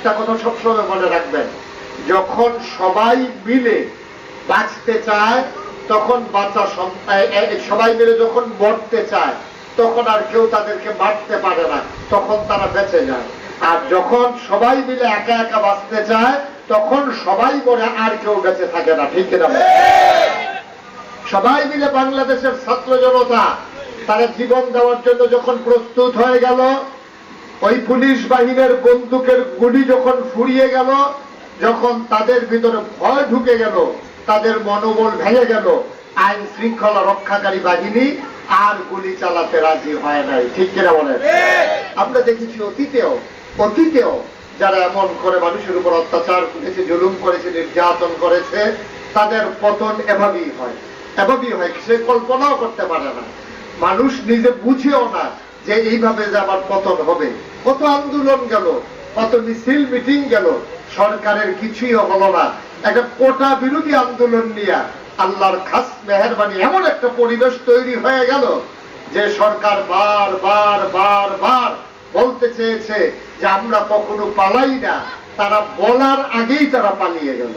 একটা কথা সবসময় মনে রাখবেন, যখন সবাই মিলে বাঁচতে চায়, তখন বাঁচা সম- এ- এ- সবাই মিলে যখন মরতে চায়, তখন আর কেউ তাদেরকে মারতে পারে না, তখন তারা বেঁচে যায় আর যখন সবাই মিলে একা একা বাঁচতে চায়, তখন সবাই মরে, আর কেউ বেঁচে থাকে না, ঠিক বলেন? সবাই মিলে বাংলাদেশের ছাত্র জনতা তারা জীবন দেওয়ার জন্য যখন প্রস্তুত হয়ে গেল ওই পুলিশ বাহিনীর বন্দুকের গুলি যখন ফুরিয়ে গেল, যখন তাদের ভিতরে ভয় ঢুকে গেল, তাদের মনোবল ভেঙে গেল, আইন শৃঙ্খলা রক্ষাকারী বাহিনী আর গুলি চালাতে রাজি হয় নাই। ঠিক কিনা বলেন? আমরা দেখেছি অতীতেও অতীতেও যারা এমন করে মানুষের উপর অত্যাচার করেছে, জুলুম করেছে, নির্যাতন করেছে, তাদের পতন এভাবেই হয়। এভাবেই হয়, সে কল্পনাও করতে পারে না। মানুষ নিজে বুঝেও না যে এইভাবে যে আমার পতন হবে। কত আন্দোলন গেল, কত মিছিল, মিটিং গেল, সরকারের কিছুই হলো না। একটা কোটা বিরোধী আন্দোলন নিয়ে আল্লাহর খাস মেহরবানি এমন একটা পরিবেশ তৈরি হয়ে গেল যে সরকার বার বার বার বার বলতে চেয়েছে যে আমরা কখনো পালাই না, তারা বলার আগেই তারা পালিয়ে গেল।